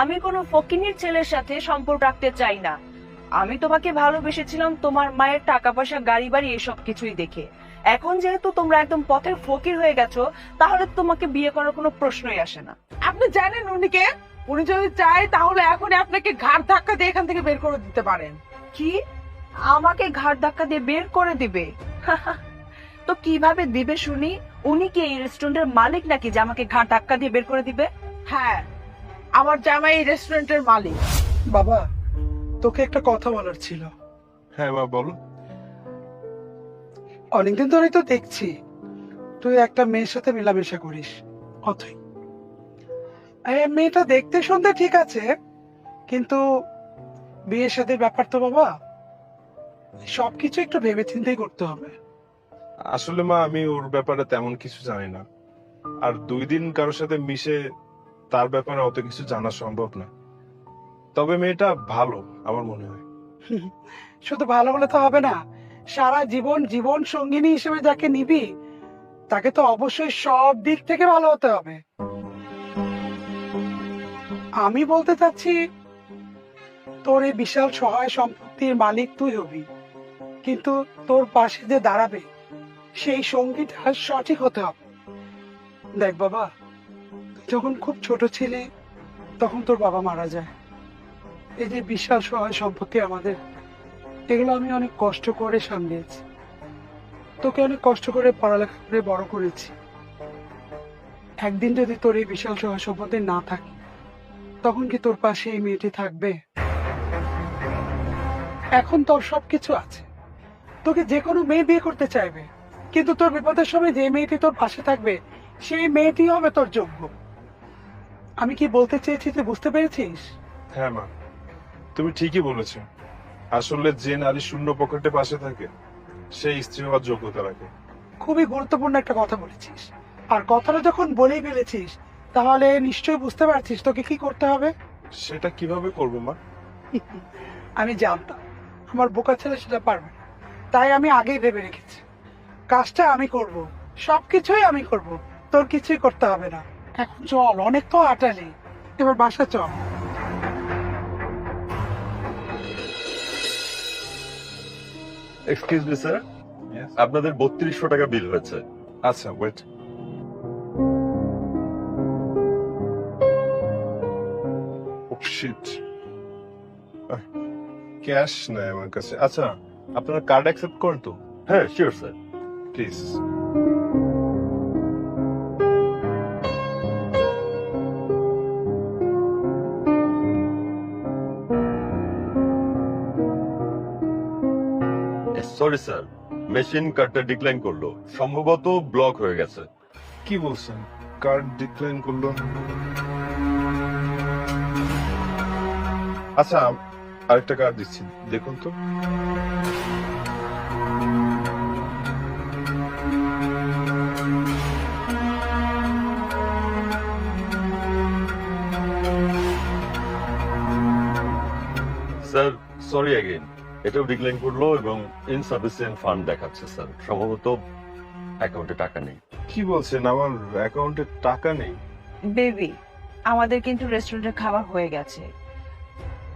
আমি কোনো ফকিনির ছেলের সাথে সম্পর্ক রাখতে চাই না। আমি তোমাকে ভালোবেসেছিলাম তোমার মায়ের টাকা পয়সা গাড়ি বাড়ি এসব কিছুই দেখে। এখন যেহেতু তোমরা একদম পথের ফকির হয়ে গেছো তাহলে তোমাকে বিয়ে করার কোনো প্রশ্নই আসে না। আপনি জানেন উনিকে? উনি যদি চায় তাহলে এখনই আপনাকে ঘাড় ধাক্কা দিয়ে এখান থেকে বের করে দিতে পারেন। কি? আমাকে ঘাট ধাক্কা দিয়ে বের করে দিবে? তো কীভাবে দিবে শুনি? উনি কি এই রেস্টুরেন্টের মালিক নাকি যে আমাকে ঘাট ধাক্কা দিয়ে বের করে দিবে? হ্যাঁ আমার জামাই এই রেস্টুরেন্টের মালিক। বাবা তোকে একটা কথা বলার ছিল। হ্যাঁ মা বলো। অনেকদিন ধরেই তো দেখছি তুই একটা মেয়ের সাথে মেলামেশা করিস। অথই। এই মেয়েটা দেখতে শুনতে ঠিক আছে কিন্তু বিয়ের সাথে ব্যাপার তো বাবা সবকিছু একটু ভেবে চিন্তেই করতে হবে। আসলে মা আমি ওর ব্যাপারে তেমন কিছু জানি না। আর দুই দিন কারোর সাথে মিশে তার ব্যাপারে অত কিছু জানা সম্ভব না। তবে মেয়েটা ভালো, আমার মনে হয়। শুধু ভালো হলে তো হবে না। সারা জীবন জীবন সঙ্গিনী হিসেবে যাকে নিবি, তাকে তো অবশ্যই সব দিক থেকে ভালো হতে হবে। আমি বলতে চাচ্ছি, তোর এই বিশাল সহায় সম্পত্তির মালিক তুই হবি। কিন্তু তোর পাশে যে দাঁড়াবে, সেই সঙ্গীটা সঠিক হতে হবে। দেখ বাবা যখন খুব ছোট ছিলি, তখন তোর বাবা মারা যায়। এই যে বিশাল সহায় সম্পত্তি আমাদের, এগুলো আমি অনেক কষ্ট করে সামলিয়েছি। তোকে অনেক কষ্ট করে পড়ালেখা করে বড় করেছি। একদিন যদি তোর এই বিশাল সহায় সম্পত্তি না থাকে, তখন কি তোর পাশে এই মেয়েটি থাকবে? এখন তোর সবকিছু আছে। তোকে যে কোনো মেয়ে বিয়ে করতে চাইবে, কিন্তু তোর বিপদের সময় যে মেয়েটি তোর পাশে থাকবে, সেই মেয়েটি হবে তোর যোগ্য। আমি কি বলতে চেয়েছি তুই বুঝতে পেরেছিস? হ্যাঁ মা। তুমি ঠিকই বলেছ। আসলে যে নারী শূন্য পকেটে পাশে থাকে সেই স্ত্রী হওয়ার যোগ্যতা রাখে। খুবই গুরুত্বপূর্ণ একটা কথা বলেছিস। আর কথাটা যখন বলেই ফেলেছিস তাহলে নিশ্চয়ই বুঝতে পারছিস তোকে কি করতে হবে। সেটা কীভাবে করব মা? আমি জানতাম। আমার বোকা ছেলে সেটা পারবে না। তাই আমি আগেই ভেবে রেখেছি। কাজটা আমি করব। সবকিছুই আমি করব। তোর কিছুই করতে হবে না। এখন চল অনেক তো আটালি এবার বাসা চল। এক্সকিউজ মি স্যার আপনাদের বত্রিশশো টাকা বিল হয়েছে। আচ্ছা ওয়েট শিট ক্যাশ নাই আমার কাছে। আচ্ছা আপনারা কার্ড অ্যাকসেপ্ট করেন তো? হ্যাঁ sure sir please sorry sir machine কার্ডটা ডিক্লাইন করল। সম্ভবত ব্লক হয়ে গেছে। কি বলছেন? কার্ড ডিক্লাইন করল? আচ্ছা আরেকটা কার্ড দিচ্ছি। দেখুন তো। স্যার সরি অ্যাগেন এটাও ডিক্লাইন করল এবং ইনসাফিসিয়েন্ট ফান্ড দেখাচ্ছে স্যার সম্ভবত অ্যাকাউন্টে টাকা নেই। কি বলছেন? আমার অ্যাকাউন্টে টাকা নেই। বেবি আমাদের কিন্তু রেস্টুরেন্টের খাবার হয়ে গেছে।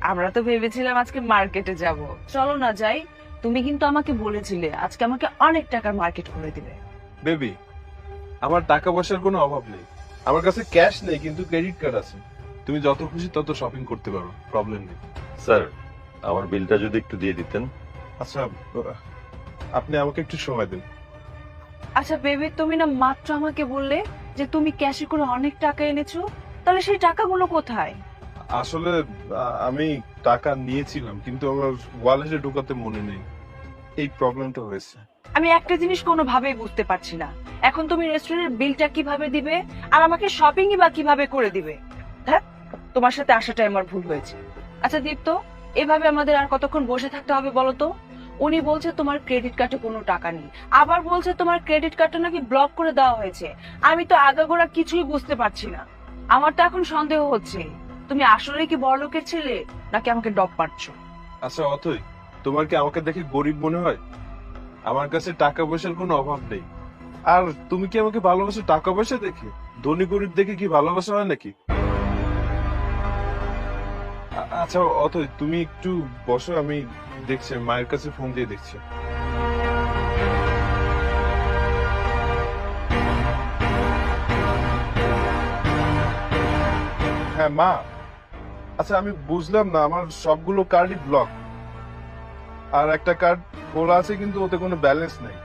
আমরা তো ভেবেছিলাম আজকে মার্কেটে যাব। চলো না যাই। তুমি কিন্তু আমাকে বলেছিলে আজকে আমাকে অনেক টাকার মার্কেট করে দিবে বেবি আমার টাকা পয়সার কোনো অভাব নেই। আমার কাছে ক্যাশ নেই কিন্তু ক্রেডিট কার্ড আছে। তুমি যত খুশি তত শপিং করতে পারো। প্রবলেম নেই। স্যার আমার বিলটা যদি একটু দিয়ে দিতেন। আচ্ছা আপনি আমাকে একটু সময় দিন। আচ্ছা বেবি তুমি না মাত্র আমাকে বললে যে তুমি ক্যাশে করে অনেক টাকা এনেছো তাহলে সেই টাকাগুলো কোথায়? আসলে আমি টাকা নিয়েছিলাম কিন্তু আমার ওয়ালেটে ঢোকাতে মনে নেই। এই প্রবলেমটা হয়েছে। আমি একটা জিনিস কোনোভাবেই বুঝতে পারছি না। এখন তুমি রেস্টুরেন্টের বিলটা কীভাবে দিবে আর আমাকে শপিংই বা কীভাবে করে দিবে? হ্যাঁ তোমার সাথে আসাটাই আমার ভুল হয়েছে। আচ্ছা দীপ্ত এভাবে আমাদের আর কতক্ষণ বসে থাকতে হবে বলতো? উনি বলছে, তোমার ক্রেডিট কার্ডে কোনো টাকা নেই। আবার বলছে, তোমার ক্রেডিট কার্ডটা নাকি ব্লক করে দেওয়া হয়েছে। আমি তো আগাগোড়া কিছুই বুঝতে পারছি না। আমার তো এখন সন্দেহ হচ্ছে। তুমি আসলে কি বড় লোকের ছেলে, নাকি আমাকে ডব মারছো? আচ্ছা অথই, তোমার কি আমাকে দেখে গরিব মনে হয়? আমার কাছে টাকা পয়সার কোনো অভাব নেই। আর তুমি কি আমাকে ভালোবাসো টাকা পয়সা দেখে? ধনী গরিব দেখে কি ভালোবাসা হয় নাকি? আচ্ছা অত তুমি একটু বসো, আমি দেখছি মায়ের কাছে ফোন দিয়ে দেখছি। হ্যাঁ মা। আচ্ছা আমি বুঝলাম না, আমার সবগুলো কার্ডই ব্লক আর একটা কার্ড খোলা আছে, কিন্তু ওতে কোনো ব্যালেন্স নেই।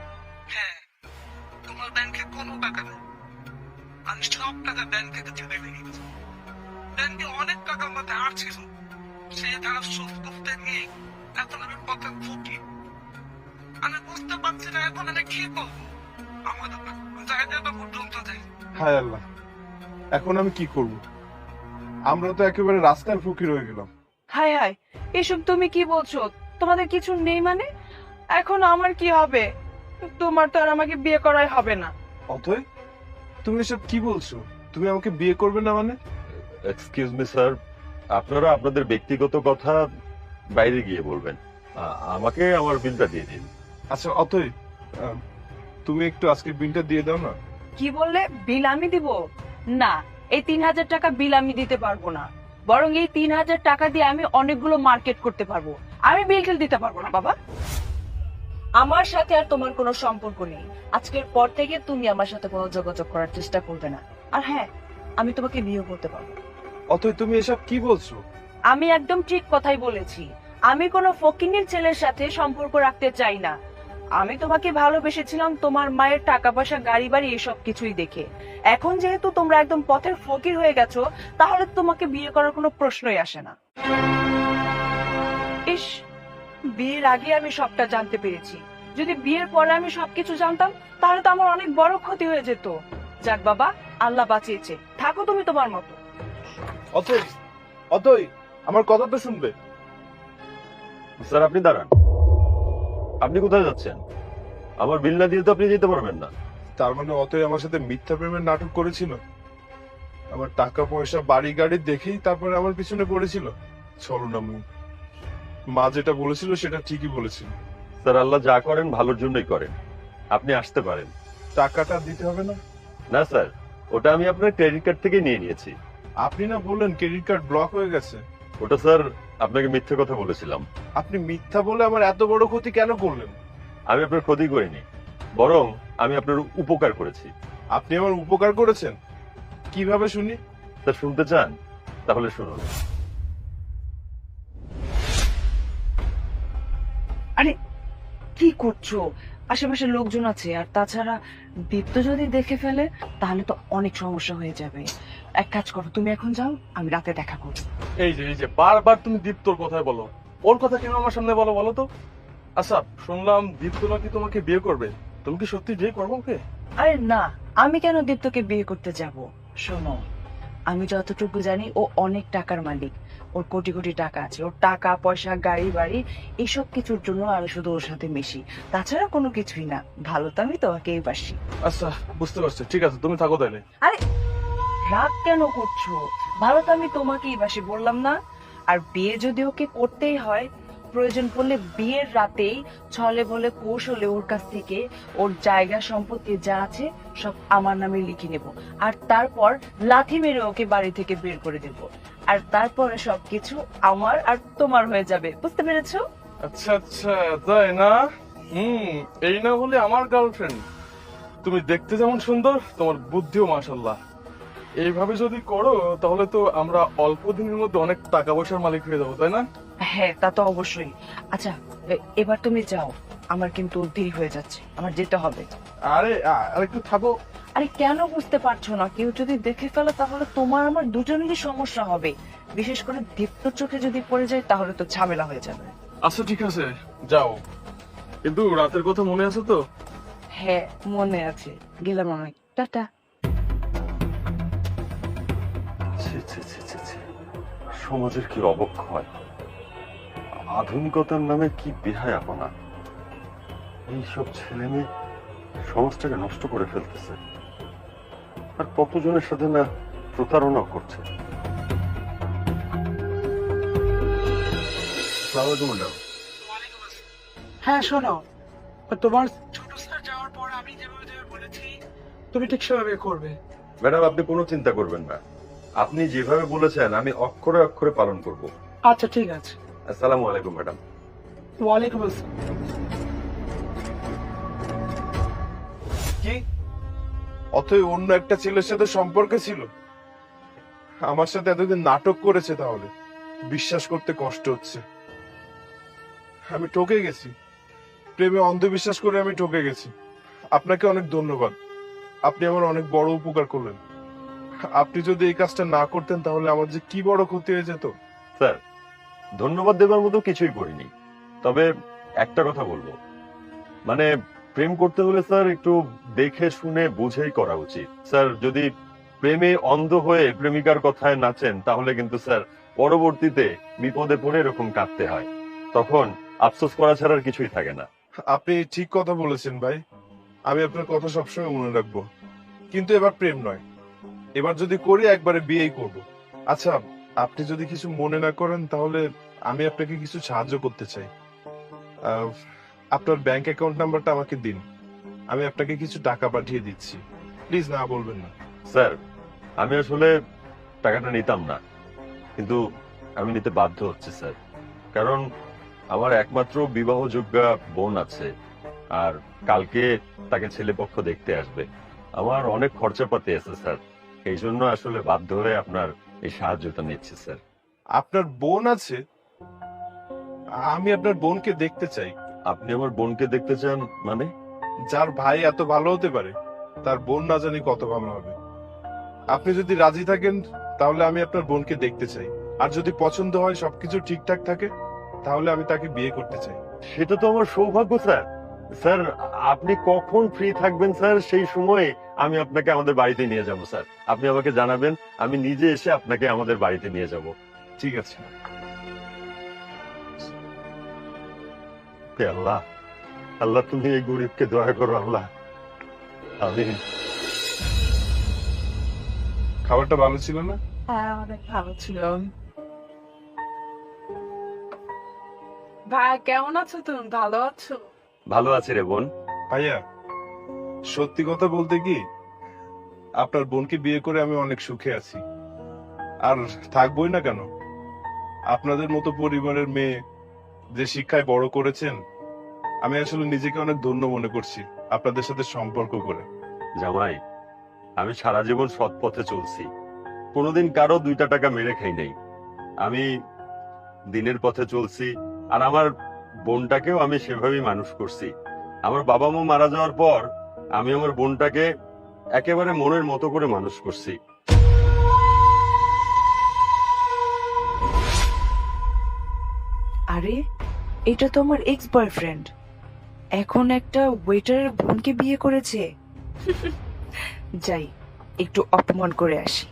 এখন আমি কি করব? আমাদের জায়গাটা পর্যন্ত যাই হায় আল্লাহ। এখন আমি কি করব? আমরা তো একেবারে রাস্তার ফকির হয়ে গেলাম। হায় হায় এসব তুমি কি বলছো? তোমাদের কিছু নেই মানে? এখন আমার কি হবে? তোমার তো আর আমাকে বিয়ে করাই হবে না। অথয় তুমি এসব কি বলছো? তুমি আমাকে বিয়ে করবে না মানে? এক্সকিউজ মি স্যার আপনারা আপনাদের ব্যক্তিগত কথা বাইরে গিয়ে বলবেন। আমাকে আমার বিলটা দিয়ে দিন। আচ্ছা তুমি একটু আজকে বিলটা দিয়ে দাও না। কি বললে? বিল আমি দিব? না এই তিন হাজার টাকা বিল আমি দিতে পারব না। বরং এই তিন হাজার টাকা দিয়ে আমি অনেকগুলো মার্কেট করতে পারব। আমি বিল টিল দিতে পারব না বাবা। আমার সাথে আর তোমার কোনো সম্পর্ক নেই। আজকের পর থেকে তুমি আমার সাথে কোনো যোগাযোগ করার চেষ্টা করবে না। আর হ্যাঁ আমি তোমাকে বিয়ে করতে পারব। অথয় তুমি এসব কি বলছো? আমি একদম ঠিক কথাই বলেছি। আমি কোনো ফকিনের ছেলের সাথে সম্পর্ক রাখতে চাই না। আমি তোমাকে ভালোবেসেছিলাম তোমার মায়ের টাকা পয়সা গাড়ি বাড়ি এসব কিছুই দেখে। এখন যেহেতু তোমরা একদম পথের ফকির হয়ে গেছো, তাহলে তোমাকে বিয়ে করার কোনো প্রশ্নই আসে না। ইস, বিয়ের আগে আমি সবটা জানতে পেরেছি। যদি বিয়ের পরে আমি সবকিছু জানতাম, তাহলে তো আমার অনেক বড় ক্ষতি হয়ে যেত। যাক বাবা, আল্লাহ বাঁচিয়েছে। থাকো তুমি তোমার মতো। অথয় অথয় আমার কথা তো শুনবে। স্যার, আপনি দাঁড়ান। আপনি কোথায় যাচ্ছেন? আমার বিল না দিয়ে তো আপনি যেতে পারবেন না। তার মানে অতই আমার সাথে মিথ্যা প্রেমের নাটক করেছিল? আমার টাকা পয়সা বাড়ি গাড়ি দেখেই তারপরে আমার পিছনে পড়েছিল? চলো না মু। মা যেটা বলেছিল সেটা ঠিকই বলেছিল। স্যার আল্লাহ যা করেন ভালোর জন্যই করেন। আপনি আসতে পারেন। টাকাটা দিতে হবে না? না স্যার ওটা আমি আপনার ক্রেডিট কার্ড থেকে নিয়ে নিয়েছি। আপনি না বললেন ক্রেডিট কার্ড ব্লক হয়ে গেছে? ওটা স্যার আপনাকে মিথ্যে কথা বলেছিলাম। আপনি মিথ্যা বলে আমার এত বড় ক্ষতি কেন করলেন? আমি আপনার ক্ষতি করিনি বরং আমি আপনার উপকার করেছি। আপনি আমার উপকার করেছেন? কীভাবে শুনি? স্যার শুনতে চান? তাহলে শুনুন। আরে কি করছ? আশেপাশে লোকজন আছে আর তাছাড়া দীপ্ত যদি দেখে ফেলে তাহলে তো অনেক সমস্যা হয়ে যাবে। এক কাজ করো তুমি এখন যাও আমি রাতে দেখা করব। এই যে এই যে বারবার তুমি দীপ্তর কথাই বলো। ওর কথা কেন আমার সামনে বলো বলো তো? আচ্ছা শুনলাম দীপ্ত নাকি তোমাকে বিয়ে করবে। তুমি কি সত্যি বিয়ে করব ওকে? আরে না আমি কেন দীপ্তকে বিয়ে করতে যাব? শোনো আমি যতটুকু জানি ও অনেক টাকার মালিক। ওর কোটি কোটি টাকা আছে ওর টাকা পয়সা গাড়ি বাড়ি এইসব কিছুর জন্য আমি শুধু ওর সাথে মিশি। তাছাড়া কোনো কিছুই না ভালো তো আমি তোমাকেই বাসি। আচ্ছা বুঝতে পারছি। ঠিক আছে তুমি থাকো তাহলে। আরে রাগ কেন করছ? ভালো তো আমি তোমাকেই বাসি বললাম না। আর বিয়ে যদি ওকে করতেই হয়, প্রয়োজন পড়লে বিয়ের রাতেই ছলে বলে কৌশলে ওর কাছ থেকে ওর জায়গা সম্পত্তি যা আছে সব আমার নামে লিখে নেব। আর তারপর লাথি মেরে ওকে বাড়ি থেকে বের করে দেব। আর তারপরে সবকিছু আমার আর তোমার হয়ে যাবে। বুঝতে পেরেছ? আচ্ছা আচ্ছা তাই না? হুম, এই না হলে আমার গার্লফ্রেন্ড তুমি দেখতে যেমন সুন্দর, তোমার বুদ্ধিও মাশাল্লাহ এইভাবে যদি করো তাহলে তো আমরা অল্প দিনের মধ্যে অনেক টাকা পয়সার মালিক হয়ে যাব তাই না? হ্যাঁ তা তো অবশ্যই। আচ্ছা এবার তুমি যাও। আমার কিন্তু দেরি হয়ে যাচ্ছে। আমার যেতে হবে। আরে আর একটু থাকো। আরে কেন বুঝতে পারছ না? কেউ যদি দেখে ফেলে তাহলে তোমার আমার দুজনেরই সমস্যা হবে। বিশেষ করে দীপ্ত চোখে যদি পড়ে যায় তাহলে তো ঝামেলা হয়ে যাবে। আচ্ছা ঠিক আছে। যাও। কিন্তু রাতের কথা মনে আছে তো? হ্যাঁ মনে আছে। গেলাম আমি। টাটা। সমাজের কি অবক্ষয় আধুনিকতার নামে কি বেহায় আপনা এইসব ছেলে মেয়ে সমাজটাকে নষ্ট করে ফেলতেছে। আর কতজনের সাথে না প্রতারণা করছে? হ্যাঁ শোনো। তোমার ছোট স্যার যাওয়ার পর আমি যেভাবে যেভাবে বলেছি তুমি ঠিক সেভাবে করবে। ম্যাডাম আপনি কোনো চিন্তা করবেন না। আপনি যেভাবে বলেছেন আমি অক্ষরে অক্ষরে পালন করব। আচ্ছা ঠিক আছে। আসসালামু আলাইকুম ম্যাডাম। ওয়ালাইকুম আসসালাম। কি? অথই অন্য একটা ছেলের সাথে সম্পর্কে ছিল? আমার সাথে এতদিন নাটক করেছে তাহলে। বিশ্বাস করতে কষ্ট হচ্ছে। আমি ঠকে গেছি। প্রেমে অন্ধবিশ্বাস করে আমি ঠকে গেছি। আপনাকে অনেক ধন্যবাদ। আপনি আমার অনেক বড় উপকার করলেন। আপনি যদি এই কাজটা না করতেন তাহলে আমার যে কি বড় ক্ষতি হয়ে যেত? স্যার ধন্যবাদ দেবার মতো কিছুই করিনি। তবে একটা কথা বলব। মানে প্রেম করতে হলে স্যার একটু দেখে শুনে বুঝেই করা উচিত। স্যার যদি প্রেমে অন্ধ হয়ে প্রেমিকার কথায় নাচেন তাহলে কিন্তু স্যার পরবর্তীতে বিপদে পড়ে এরকম কাঁদতে হয়। তখন আফসোস করা ছাড়া আর কিছুই থাকে না। আপনি ঠিক কথা বলেছেন ভাই। আমি আপনার কথা সবসময় মনে রাখব। কিন্তু এবার প্রেম নয়। এবার যদি করি, একবারে বিয়েই করব। আচ্ছা আপনি যদি কিছু মনে না করেন, তাহলে আমি আপনাকে কিছু সাহায্য করতে চাই। আপনার ব্যাংক অ্যাকাউন্ট নাম্বারটা আমাকে দিন। আমি আপনাকে কিছু টাকা পাঠিয়ে দিচ্ছি। প্লিজ না বলবেন না। স্যার, আমি আসলে টাকাটা নিতাম না। কিন্তু আমি নিতে বাধ্য হচ্ছে, স্যার। কারণ আমার একমাত্র বিবাহযোগ্য বোন আছে, আর কালকে তাকে ছেলেপক্ষ দেখতে আসবে। আমার অনেক খরচাপাতি আছে, স্যার। এই জন্য আসলে বাধ্য হয়ে আপনার এই সাহায্যটা নিচ্ছি স্যার। আপনার বোন আছে? আমি আপনার বোনকে দেখতে চাই। আপনি আমার বোনকে দেখতে চান মানে? যার ভাই এত ভালো হতে পারে তার বোন না জানি কত ভালো হবে। আপনি যদি রাজি থাকেন তাহলে আমি আপনার বোনকে দেখতে চাই। আর যদি পছন্দ হয় সবকিছু ঠিকঠাক থাকে তাহলে আমি তাকে বিয়ে করতে চাই। সেটা তো আমার সৌভাগ্য স্যার। স্যার, আপনি কখন ফ্রি থাকবেন স্যার? সেই সময়ে আমি আপনাকে আমাদের বাড়িতে নিয়ে যাব, স্যার। আপনি আমাকে জানাবেন, আমি নিজে এসে আপনাকে আমাদের বাড়িতে নিয়ে যাব। ঠিক আছে। আল্লাহ আল্লাহ তুমি এই গরিবকে দয়া করো, আল্লাহ। আমি খাবারটা ভালো ছিল না? হ্যাঁ ভালো ছিল। ভাই, কেমন আছো তুমি? ভালো আছো? ভালো আছি রে বোন। ভাইয়া সত্যি কথা বলতে কি আপনার বোনকে বিয়ে করে আমি অনেক সুখে আছি। আর থাকবোই না কেন? আপনাদের মতো পরিবারের মেয়ে যে শিক্ষায় বড় করেছেন আমি আসলে নিজেকে অনেক ধন্য মনে করছি আপনাদের সাথে সম্পর্ক করে। জামাই আমি সারা জীবন সৎ পথে চলছি। কোনোদিন কারও দুইটা টাকা মেরে খাই নাই। আমি দিনের পথে চলছি আর আমার বোনটাকেও আমি সেভাবেই মানুষ করছি। আমার বাবা মা মারা যাওয়ার পর আমি আমার বোনটাকে একেবারে মনের মতো করে মানুষ করছি। আরে, এটা তো আমার এক্স বয়ফ্রেন্ড এখন একটা ওয়েটারের বোনকে বিয়ে করেছে। যাই, একটু অপমান করে আসি।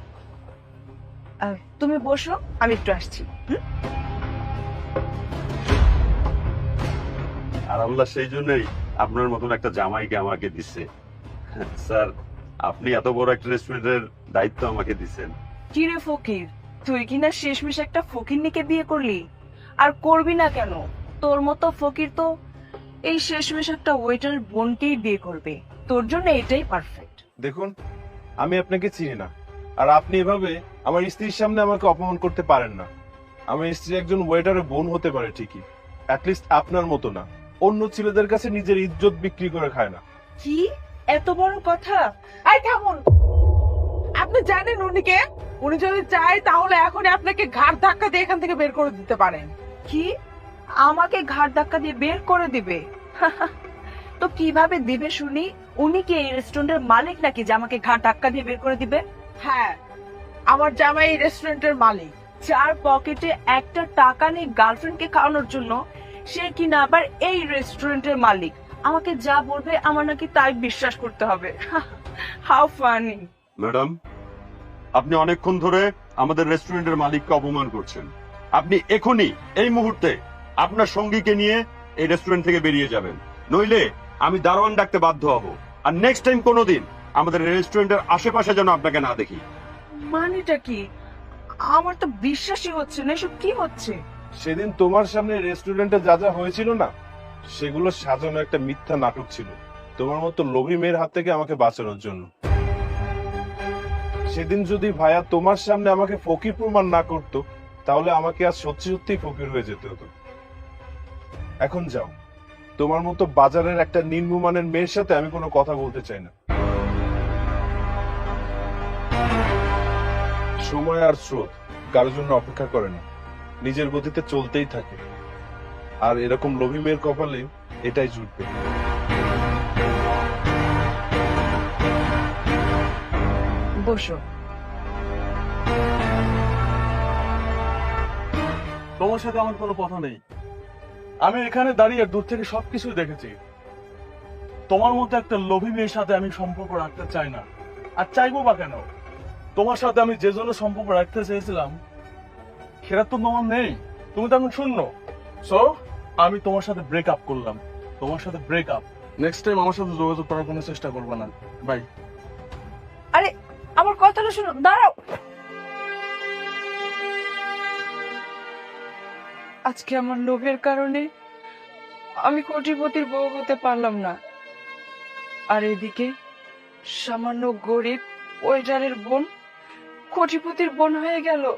তুমি বসো, আমি একটু আসছি, হুম? আর আল্লাহ সেই জন্যই আপনার মতন একটা জামাইকে আমাকে দিচ্ছে স্যার আপনি এত বড় একটা রেস্টুরেন্টের দায়িত্ব আমাকে দিচ্ছেন কি রে ফকির তুই কি কিনা শেষমেশ একটা ফকিরনিকে বিয়ে করলি? আর করবি না কেন? তোর মতো ফকির তো এই শেষমেশ একটা ওয়েটার বোনকেই বিয়ে করবে। তোর জন্য এটাই পারফেক্ট দেখুন আমি আপনাকে চিনি না। আর আপনি এভাবে আমার স্ত্রীর সামনে আমাকে অপমান করতে পারেন না। আমার স্ত্রী একজন ওয়েটারের বোন হতে পারে ঠিকই। অ্যাটলিস্ট আপনার মতো না। অন্য ছেলেদের কাছে নিজের ইজ্জত বিক্রি করে খায় না। কি? এত বড় কথা? এই থামুন! আপনি জানেন উনিকে উনি যদি চায় তাহলে এখনই আপনাকে ঘাড় ধাক্কা দিয়ে এখান থেকে বের করে দিতে পারেন। কি? আমাকে ঘাট ধাক্কা দিয়ে বের করে দিবে? তো কীভাবে দিবে শুনি? উনি কি এই রেস্টুরেন্টের মালিক নাকি যে আমাকে ঘাট ধাক্কা দিয়ে বের করে দিবে? হ্যাঁ আমার জামাই এই রেস্টুরেন্টের মালিক। যার পকেটে একটা টাকা নেই গার্লফ্রেন্ডকে খাওয়ানোর জন্য সে কিনা আবার এই রেস্টুরেন্টের মালিক। আমাকে যা বলবে আমার নাকি তাই বিশ্বাস করতে হবে। হাউ ফানি ম্যাডাম আপনি অনেকক্ষণ ধরে আমাদের রেস্টুরেন্টের মালিককে অপমান করছেন। আপনি এখনই এই মুহূর্তে আপনার সঙ্গীকে নিয়ে এই রেস্টুরেন্ট থেকে বেরিয়ে যাবেন। নইলে আমি দারোয়ান ডাকতে বাধ্য হব। আর নেক্সট টাইম কোনোদিন আমাদের রেস্টুরেন্টের আশেপাশে যেন আপনাকে না দেখি। মানেটা কি? আমার তো বিশ্বাসই হচ্ছে না। এসব কি হচ্ছে? সেদিন তোমার সামনে রেস্টুরেন্টে যা যা হয়েছিল না, সেগুলো সাজানো একটা মিথ্যা নাটক ছিল। তোমার মতো লোভী মেয়ের হাত থেকে আমাকে বাঁচানোর জন্য। সেদিন যদি ভাইয়া তোমার সামনে আমাকে ফকির প্রমাণ না করতো, তাহলে আমাকে আজ সত্যি সত্যি ফকির হয়ে যেতে হতো। এখন যাও। তোমার মতো বাজারের একটা নিম্নমানের মেয়ের সাথে আমি কোনো কথা বলতে চাই না। সময় আর স্রোত কারোর জন্য অপেক্ষা করে না। নিজের গতিতে চলতেই থাকে। আর এরকম লোভী মেয়ের কপালে এটাই জুটবে। বসো। তোমার সাথে আমার কোনো কথা নেই। আমি এখানে দাঁড়িয়ে দূর থেকে সবকিছু দেখেছি। তোমার মতো একটা লোভী মেয়ের সাথে আমি সম্পর্ক রাখতে চাই না। আর চাইব বা কেন? তোমার সাথে আমি যে জন্য সম্পর্ক রাখতে চেয়েছিলাম সেটা তো তোমার নেই। তুমি তো এখন শূন্য। সো আমি তোমার সাথে ব্রেক আপ করলাম। তোমার সাথে ব্রেক আপ নেক্সট টাইম আমার সাথে যোগাযোগ করার কোনো চেষ্টা করবে না। বাই আরে, আমার কথাটা শুনো, দাঁড়াও। আজকে আমার লোভের কারণে আমি কোটিপতির বউ হতে পারলাম না। আর এদিকে সামান্য গরিব ওয়েটারের বোন কোটিপতির বোন হয়ে গেল।